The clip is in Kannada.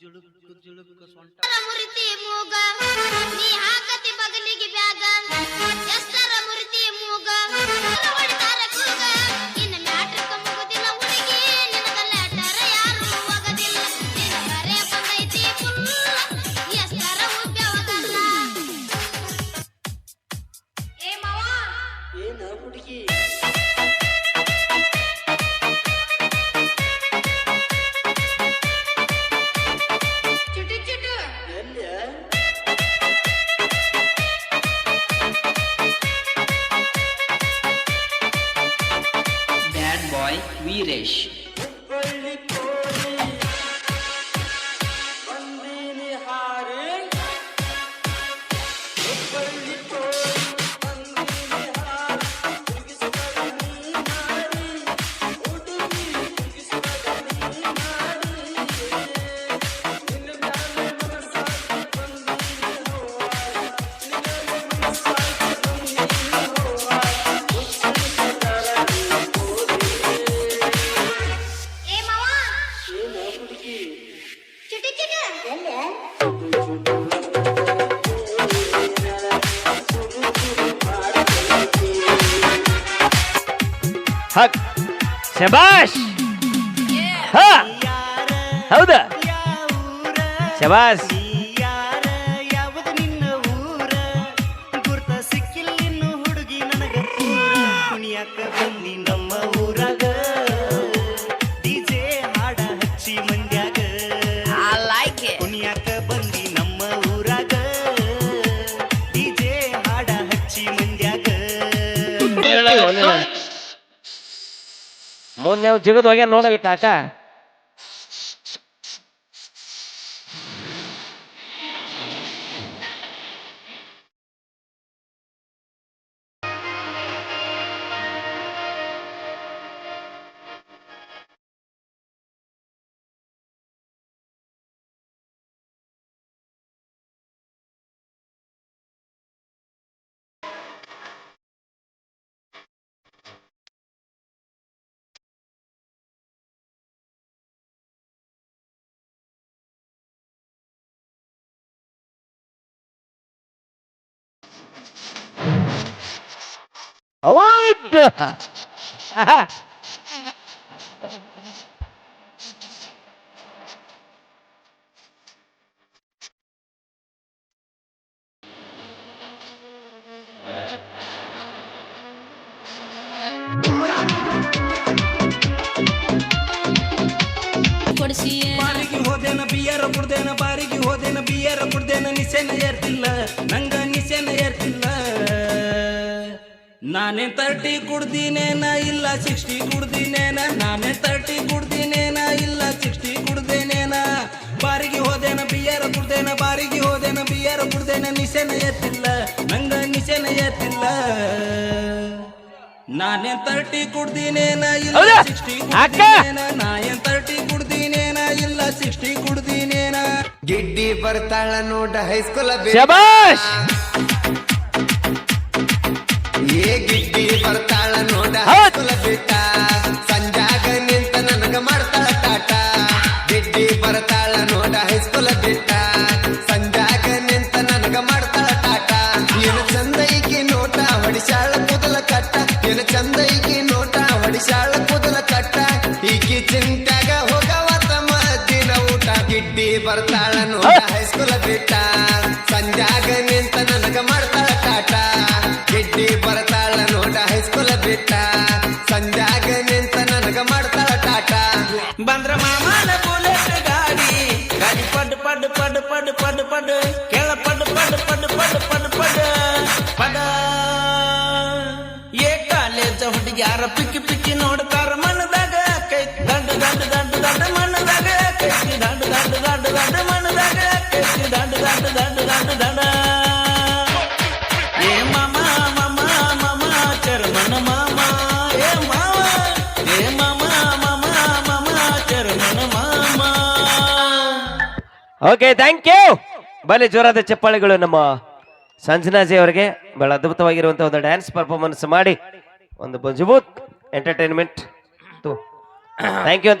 ಜುಳುಕ್ ಜುಳುಕು ಸೊಂಟ. by Viresh. ಏನ ಹುಡುಗಿ ಚುಟು ಚುಟು ಹಕ್ ಶಬಾಷ್ ಹಾ ಹೌದಾ ಶಬಾಷ್ ಮುಂದೆ ನಾವು ಜಿಗದ್ ಹೋಗ್ಯಾನ ನೋಡ ಅವಾಯ್ಡ್ ಬಿಯರ ಕುಡ್ದೇನ ಬಾರಿಗೆ ಹೋದೇನ ಬಿಯರ ಕುಡ್ದೇನ ನಿಸೆನ ಏರ್ತಿಲ್ಲ ನಾನೇ ತರ್ಟಿ ಕುಡ್ದಿನೇನ ಇಲ್ಲ ಸಿಕ್ಸ್ಟಿ ಕುಡ್ದಿನೇನ. ನಾನೇ ತರ್ಟಿ ಕುಡ್ದಿನೇನ ಇಲ್ಲ ಸಿಕ್ಸ್ಟಿ ಕುಡ್ದೇನೇನ. ಬಾರಿಗೆ ಹೋದೇನ ಬಿಯರ ಕುಡ್ದೇನ ಬಾರಿಗೆ ಹೋದೇನ ಬಿಯರ ಕುಡ್ದೇನ ನಿಸೆನ ಎತ್ತಿಲ್ಲ. ನಂಗ ನಿಸೆನ ಎತ್ತಿಲ್ಲ. ನಾನೇ ತರ್ಟಿ ಕುಡ್ದಿನೇನ ಇಲ್ಲ? ಸಿಕ್ಸ್ಟಿ ಕುಡ್ದೇನ ಕುಡ್ದಿನೇನ. ನಾ ಏನ್ ತರ್ಟಿ ಕುಡ್ದಿನೇನ ಇಲ್ಲ ಸಿಕ್ಸ್ಟಿ ಕುಡ್ದಿನೇನ. ಗಿಡ್ಡಿ ಬರ್ತಾಳ ನೋಡ ಹೈಸ್ಕೂಲ್ ಶಬಾಷ್! ಗಿಡ್ಡಿ ಬರ್ತಾಳ ನೋಡ. ಬಿಟ್ಟ ಸಂಜಾಗ ನಿಂತ ನನಗ ಮಾಡ್ತಾಳ ಟಾಟ ಗಿಡ್ಡಿ ಬರ್ತಾಳ ನೋಡ ಹೈಸ್ಕೂಲ ಬಿಟ್ಟ ಸಂಜಾಗ ನಿಂತ ನನಗ ಮಾಡ್ತಾಳ ಟಾಟ ಏನು ಚಂದ ಈಕಿ ನೋಟ ಹೊಡಿಸಾಳ ಕೂದಲ ಕಟ್ಟ. ಏನು ಚಂದ ಈಕಿ ನೋಟ ಹೊಡಿಸಾಳ ಕೂದಲ ಕಟ್ಟ. ಈಕಿ ಚಿಂತ್ಯಾಗ ಹೋಗವ ತಮ್ಮ ದಿನ ಊಟ. ಗಿಡ್ಡಿ ಬರ್ತಾಳ ನೋಡ ಹೈಸ್ಕೂಲ ಬಿಟ್ಟ ಹುಡುಗ್ಯಾರ ಪಿಕ್ಕಿ ಪಿಕ್ಕಿ ನೋಡ್ತಾರ ಮನದಾಗ ಕೈತಿ ದಂಡ ದಂಡ ದಂಡ ದಂಡ ಮನದಾಗ ಕೈತಿ ದಂಡ ದಂಡ ದಂಡ ದಂಡ ಮನದಾಗ ಕೈತಿ ದಂಡ ದಂಡ ದಂಡ ದಂಡ ದಂಡ ಏ ಮಾಮ ಮಾಮ ಮಾಮ ಚರ್ಮನ ಮಾಮ ಏ ಮಾವ ಏ ಮಾಮ ಮಾಮ ಮಾಮ ಚರ್ಮನ ಮಾಮ ಓಕೆ ಥ್ಯಾಂಕ್ ಯು ಬಲಿ ಜೋರಾದ ಚಪ್ಪಾಳೆಗಳು ನಮ್ಮ ಸಂಜನಾಜಿ ಅವರಿಗೆ ಬಹಳ ಅದ್ಭುತವಾಗಿರುವಂತಹ ಒಂದು ಡ್ಯಾನ್ಸ್ ಪರ್ಫಾರ್ಮೆನ್ಸ್ ಮಾಡಿ ಒಂದು ಮಜಬೂತ್ ಎಂಟರ್ಟೈನ್ಮೆಂಟ್. ಥ್ಯಾಂಕ್ ಯು ಅಂತ ಹೇಳಿ